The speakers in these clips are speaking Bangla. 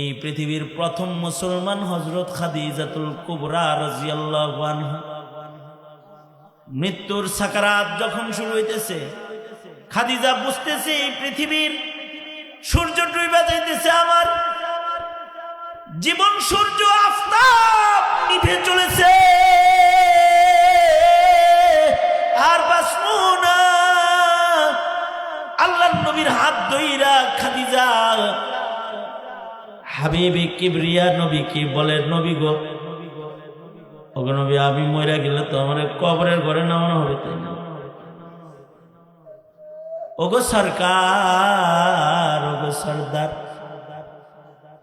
এই পৃথিবীর প্রথম মুসলমান হজরত খাদিজাতুল কুবরা রাজিয়াল মৃত্যুর সাকারাত যখন শুরু হইতেছে, খাদিজা বুঝতেছে এই পৃথিবীর সূর্য ডুইবা যাইতেছে আমার। জীবন সূর্য আফতাব নিভে চলেছে হাবিবি কিবরিয়া নবী কি বলে নবী গো? ওগো নবী, আমি মরে গেলে তো আমার কবরের ঘরে নামানো হবে তাই না? ওগো সরকার, ওগো সর্দার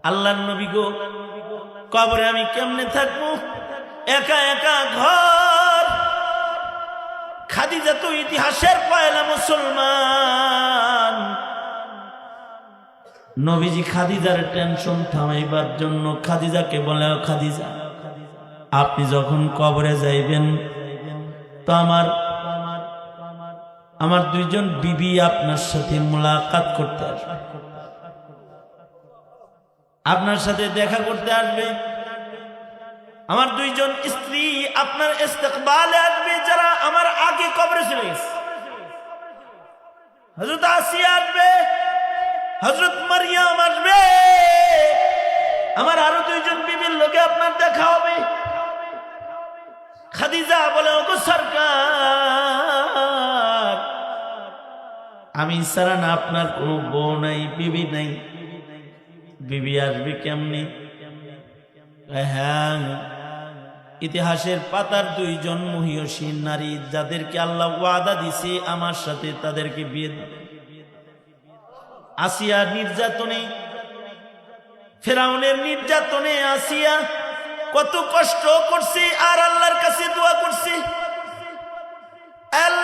আল্লাহ নবী গো, কবরে আমি কেমনে থাকব? একা একা ঘর। খাদিজা তো ইতিহাসের পয়লা মুসলমান। নবীজি খাদিজার টেনশন থামাইবার জন্য খাদিজাকে বলে খাদিজা, আপনি যখন কবরে যাইবেন, তো আমার আমার দুইজন বিবি আপনার সাথে মোলাকাত করতে আসবে। আপনার সাথে দেখা করতে আসবে। আমার দুইজন স্ত্রী আপনার ইস্তেকবালে আসবে, যারা আমার আগে কবরে চলে গেছে। আসিয়া আসবে। হজরত মারিয়াম আসবে। আমার আরও দুইজন বিবির লোকে আপনার দেখা হবে। খাদিজা বলে, ওগো সরকার, আমি সারা না আপনার কোনো বউ নাই, বিবি নাই। বিবি আসবে কেমনি? হ্যাঁ ইতিহাসের পাতার দুইজন মহিয়সী নারী, যাদেরকে আল্লাহ ওয়াদা দিছে, আমার সাথে তাদেরকে বিয়ে দেবে। আসিয়া নির্যাতনে ফেরাউনের নির্যাতনে আসিয়া কত কষ্ট করছি আর আল্লাহর কাছে দোয়া করছি। আল্লাহ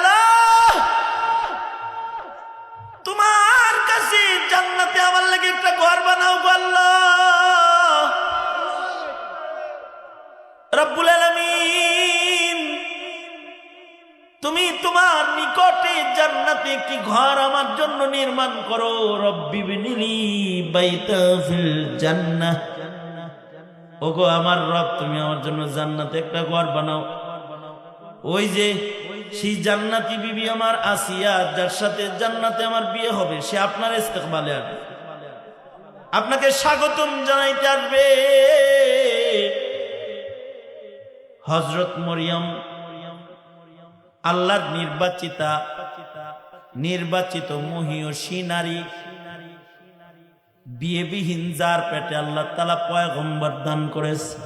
একটি ঘর আমার জন্য নির্মাণ করো? রব্বি ওগো, আমার রব, তুমি আমার জন্য জান্নাতে একটা ঘর বানাও। ওই যে, সেই জান্নাতি বিবি আমার আসিয়া, যার সাথে জান্নাতে আমার বিয়ে হবে, সে আপনার ইস্তেকবালে আসবে। আপনাকে স্বাগতম জানাইতে আসবে। হজরত মরিয়ম, আল্লাহর নির্বাচিতা নির্বাচিত মহিয়সী নারী। বিয়েবিহীন যার পেটে আল্লাহ তালা পয়গম্বর দান করেছে।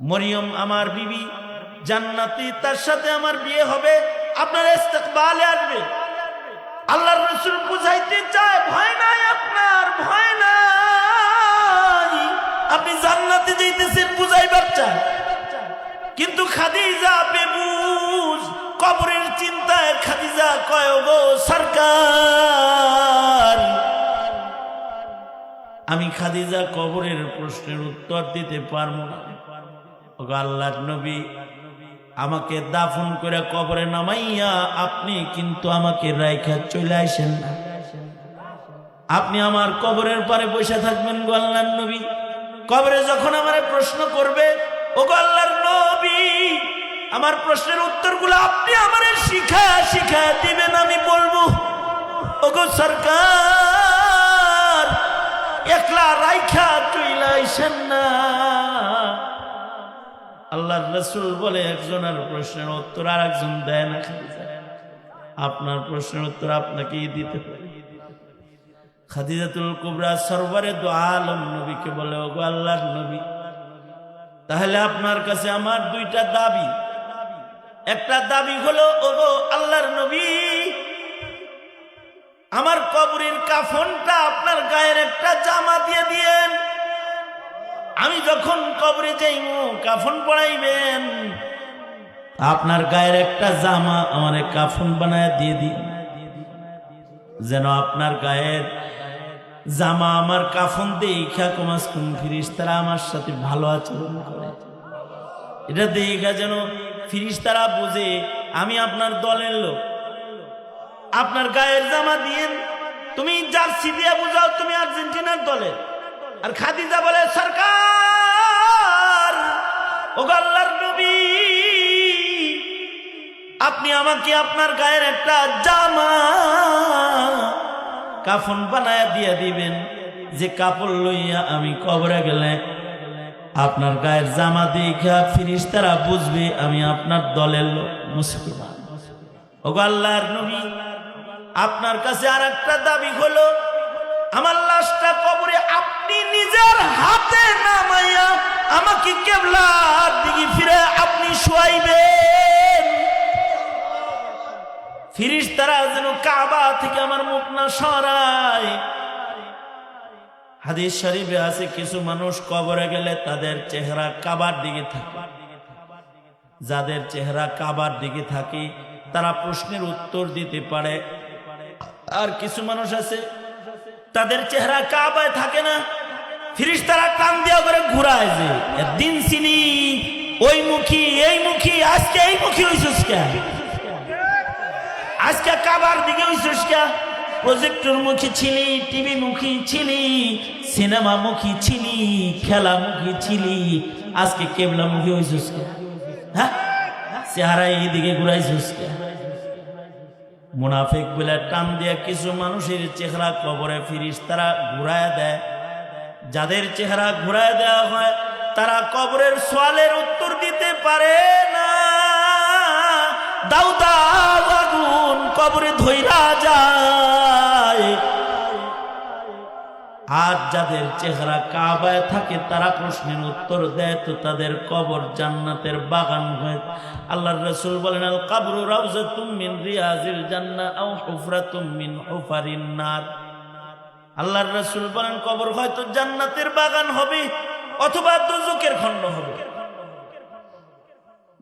মরিয়ম, আমার বিবি, জান্নাতি, তার সাথে আমার বিয়ে হবে। আপনার ইস্তেকবালে আসবে। আল্লাহর রসুল বুঝাইতে চায়, ভয় নাই আপনার, ভয় নাই। আপনি জান্নাতে যাইতেছেন বুঝাইবার চায়। কিন্তু খাদিজা বেবুজ কবরের চিন্তায় আমি খাদিজা কবরের প্রশ্নের উত্তর দিতে পারব না। ওগো আল্লাহর নবী, আমাকে দাফন করে কবরে নামাইয়া আপনি কিন্তু আমাকে রাইখা চলে আসেন না। আপনি আমার কবরের পারে বসে থাকবেন গো আল্লাহর নবী। কবরে যখন আমার প্রশ্ন করবে ও গো আল্লাহর নবী, আমার প্রশ্নের উত্তরগুলো আপনি আমার শিখা শিখা দিবেন, আমি বলব, ওগো সরকার রাইখা চইলা আইসেন না। আল্লাহর রসুল বলে একজনের প্রশ্নের উত্তর আর একজন দেয় না আপনার প্রশ্নের উত্তর আপনাকেই দিতে পারে খাদিজাতুল কুবরা সরবরে দো আলম নবীকে বলে, ওগো আল্লাহর নবী, তাহলে আপনার কাছে আমার দুইটা দাবি। একটা দাবি হলো, ওগো আল্লাহর নবী আমার কবরের কাফনটা আপনার গায়ের একটা জামা দিয়ে দিয়েন। আমি যখন কবরে যাইব, কাফন পড়াইবেন। আপনার গায়ের একটা জামা আমার কাফন বানায় দিয়ে দিন। যেন আপনার গায়ের জামা আমার কাফন দেখা কমাস কুম ফিরিস তারা আমার সাথে ভালো আচরণ করে। এটা দেখা যেন ফিরিস তারা বুঝে, আমি আপনার দলের লোক। আপনার গায়ের জামা দিয়েন তুমি জার্সি দিয়ে বুঝাও তুমি আর্জেন্টিনার দলে। আর খাদিজা বলে, সরকার, ও আল্লাহর নবী, আপনি আমাকে আপনার গায়ের একটা জামা কাফন বানায়া দিয়ে দিবেন। যে কাপড় লইয়া আমি কবরে গেলে আপনার গায়ের জামা দেখা ফিরিস তারা বুঝবে আমি আপনার দলের লোক মুসলমান। ও আল্লাহর নবী আপনার কাছে আর একটা দাবি হলো, আমার লাশটা কবরে আপনি নিজের হাতে নামাইয়া আমাকে কেবলার দিকে ফিরে আপনি শোয়াইবেন। ফিরিস তারা যেন কাবা থেকে আমার মুখ না সরায়। হাদিস শরীফে আছে, কিছু মানুষ কবরে গেলে তাদের চেহারা কাবার দিকে থাকে। যাদের চেহারা কাবার দিকে থাকে, তারা প্রশ্নের উত্তর দিতে পারে আর কিছু মানুষ আছে, তাদের চেহারা কাবায় থাকে না। ফিরিস তারা টান দেওয়া করে ঘুরায় যে দিন চিনি ওই মুখী, এই মুখী, আজকে এই মুখী হইছিস কেন আজকে কাবার দিকে হইছিস কেন প্রজেক্টর মুখী ছিলি, টিভি মুখী ছিলি, সিনেমা মুখী ছিলি, খেলা মুখী ছিলি, আজকে কেবলা মুখী হইছিস কেন হ্যাঁ? চেহারা এইদিকে ঘুরাইছিস কেন মুনাফিক বলে টান দিয়ে কিছু মানুষের চেহারা কবরে ফিরিস তারা ঘুরায় দেয়। যাদের চেহারা ঘুরায় দেওয়া হয়, তারা কবরের সোয়ালের উত্তর দিতে পারে না। দাউদা দাউ আগুন কবরে ধইরা আর যাদের চেহারা কাবায় থাকে, তারা প্রশ্নের উত্তর দেয়, তো তাদের কবর জান্নাতের বাগান হয়। আল্লাহর রসুল বলেন, আল কাবরু রাউজাতুম মিন রিয়াজিল জান্নাহ আও হুফরাতুম মিন হুফারিন নার। আল্লাহর রসুল বলেন, কবর হয়তো জান্নাতের বাগান হবে অথবা দুজকের খণ্ড হবে।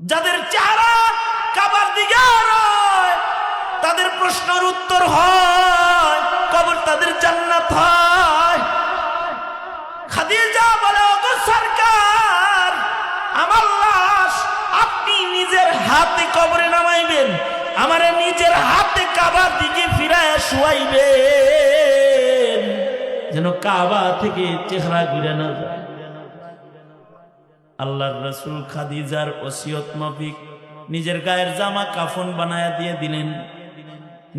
যাদের চেহারা কাবার দিকে তাদের প্রশ্নের উত্তর হয় তাদের জান্নাত হয়। খাদিজা বলে সরকার, আমার লাশ আপনি নিজের হাতে কবরে নামাইবেন, আমার নিজের হাতে কাবার দিকে ফিরায় শুয়াইবেন। যেন কাবা থেকে চেহারা ঘুরে না যায়। আল্লাহর রসুল খাদিজার ওসিয়ত মাফিক নিজের গায়ের জামা কাফন বানায়া দিয়ে দিলেন,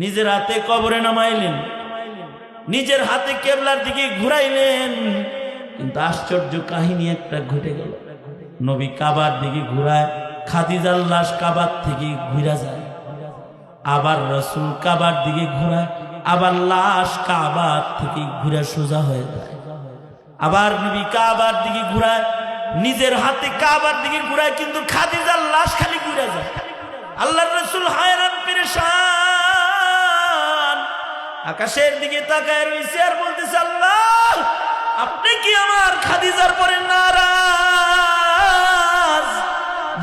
নিজের হাতে কবরে নামাইলেন। নিজের হাতে কেবলার দিকে ঘুরাইলেন। কিন্তু আশ্চর্য কাহিনী একটা ঘটে গেল। নবী কাবার দিকে ঘুরায় খাদিজার লাশ কাবার থেকে ঘুরা যায়। আবার রসুল কাবার দিকে ঘুরায়, আবার লাশ কাবার থেকে ঘুরে সোজা হয়ে যায়। আবার নবী কাবার দিকে ঘুরায়, নিজের হাতে কাবার দিকে ঘুরায়, কিন্তু খাদিজার লাশ খালি ঘুরে যায়। আল্লাহর রসুল হায়রান, পেরেশান। আকাশের দিকে তাকায় রয়েছে আর বলতেছে, আল্লাহ, আপনি কি আমার খাদিজার পরে নারাজ?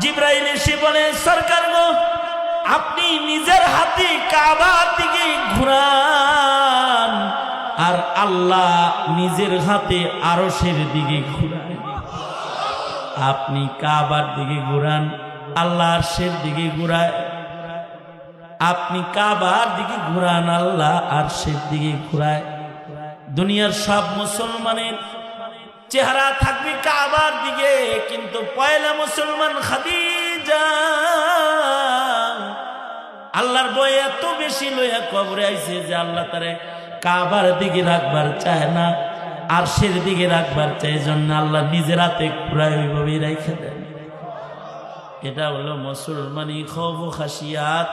জিব্রাইল এসে বলে, সরকার গো, আপনি নিজের হাতে কাবার দিকে ঘুরান আর আল্লাহ নিজের হাতে আরশের দিকে ঘুরান। আপনি কাবার দিকে ঘুরান, আল্লাহ আরশের দিকে ঘুরায়। আপনি কাবার দিকে ঘুরান আল্লাহ আরশের দিকে ঘুরায়। দুনিয়ার সব মুসলমানের চেহারা থাকবে কাবার দিকে, কিন্তু পয়লা মুসলমান খাদিজা, আল্লাহর বই এত বেশি লইয়া কবরে আইছে যে আল্লাহ তারে কাবার দিকে রাখবার চায় না, আর সের দিকে রাখবার চায় জন্য আল্লাহ নিজের হাতে ঘুরায় ওইভাবেই রেখে দেন। এটা হলো মুসলমানি খব খাসিয়াত।